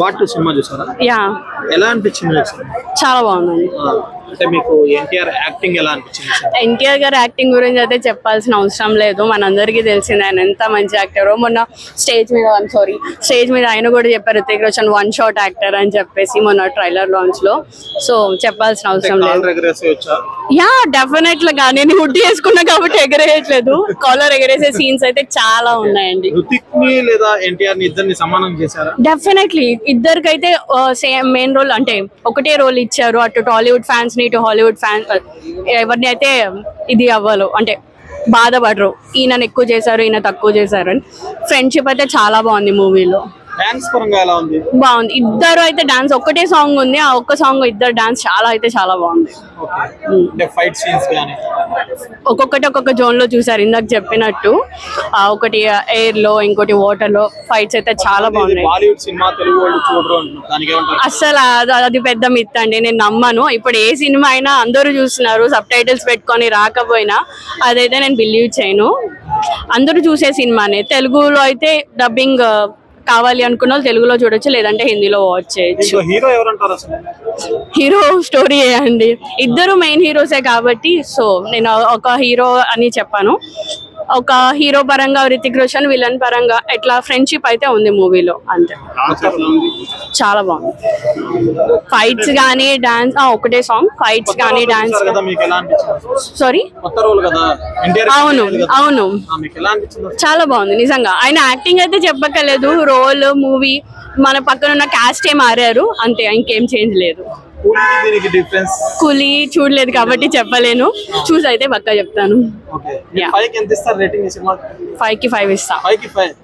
What cinema చూసారా? Yeah ఎలా అనిపించింది? చాలా బాగుందండి. అంటే మీకు ఎన్టీఆర్ యాక్టింగ్ ఎలా అనిపించింది? ఎన్టీఆర్ గారి యాక్టింగ్ గురించి అయితే చెప్పాల్సిన అవసరం లేదు. మనందరికీ తెలిసింది ఆయన ఎంత మంచి యాక్టర్ మొన్న స్టేజ్ మీద సారీ స్టేజ్ మీద ఆయన కూడా చెప్పారు Hrithik Roshan one shot actor అని చెప్పేసి మొన్న ట్రైలర్ లాంచ్లో. సో చెప్పాల్సిన అవసరం లేదు. యా డెఫినెట్గా. నేను హుడ్డీ వేసుకున్నా కాబట్టి ఎగరేయట్లేదు. కాలర్ ఎగరేసే సీన్స్ అయితే చాలా ఉన్నాయండి. హృతిక్ని లేదా ఎన్టీఆర్ని ఇద్దరిని సమానం చేశారా? డెఫినెట్లీ ఇద్దరికైతే సేమ్ మెయిన్ రోల్ అంటే ఒకటే రోల్ ఇచ్చారు అటు టాలీవుడ్ ఫ్యాన్స్ ని ఇటు హాలీవుడ్ ఫ్యాన్స్ ఎవరిని అయితే ఇది అవ్వాలో అంటే బాధపడరు. ఈయనను ఎక్కువ చేశారు ఈయన తక్కువ చేశారు అని. ఫ్రెండ్షిప్ అయితే చాలా బాగుంది మూవీలో. బాగుంది. ఇద్దరు అయితే డాన్స్ ఒక్కటే సాంగ్ ఉంది ఆ ఒక్క సాంగ్ ఇద్దరు డాన్స్ చాలా అయితే చాలా బాగుంది. ఒక్కొక్కటి ఒక్కొక్క జోన్లో చూసారు ఇందాక చెప్పినట్టు. ఒకటి ఎయిర్లో ఇంకోటి వాటర్లో ఫైట్స్ అయితే చాలా బాగున్నాయి. అది- అది పెద్ద మిత్ అండి. నేను నమ్మను. ఇప్పుడు ఏ సినిమా అయినా అందరూ చూస్తున్నారు సబ్ టైటిల్స్ పెట్టుకొని రాకపోయినా అదైతే నేను బిలీవ్ చేయను. అందరూ చూసే సినిమానే తెలుగులో అయితే డబ్బింగ్ కావాలి అనుకున్న వాళ్ళు తెలుగులో చూడొచ్చు లేదంటే హిందీలో వాచ్ చేయొచ్చు. హీరో ఎవరంటారు హీరో స్టోరీ అండి ఇద్దరు మెయిన్ హీరోసే కాబట్టి సో నేను ఒక హీరో అని చెప్పాను. ఒక హీరో పరంగా రితిక్ రోషన్ విలన్ పరంగా ఎట్లా ఫ్రెండ్షిప్ అయితే ఉంది మూవీలో? అంతే. చాలా బాగుంది. ఫైట్స్ కానీ డాన్స్ ఒకటే సాంగ్ ఫైట్స్ కానీ డాన్స్ సారీ అవును అవును. చాలా బాగుంది నిజంగా. ఆయన యాక్టింగ్ అయితే చెప్పక్కర్లేదు రోల్ మూవీ మన పక్కన ఉన్న క్యాస్ట్ ఏ మారారు అంతే ఇంకేం చేంజ్ లేదు. దీనికి డిఫరెన్స్ కూలీ చూడలేదు కాబట్టి చెప్పలేను. చూసి అయితే పక్కా చెప్తాను. ఫైవ్కి ఎంత ఇస్తారు రేటింగ్ ఈ సినిమా ఫైవ్కి ఫైవ్ ఇస్తా. ఫైవ్కి ఫైవ్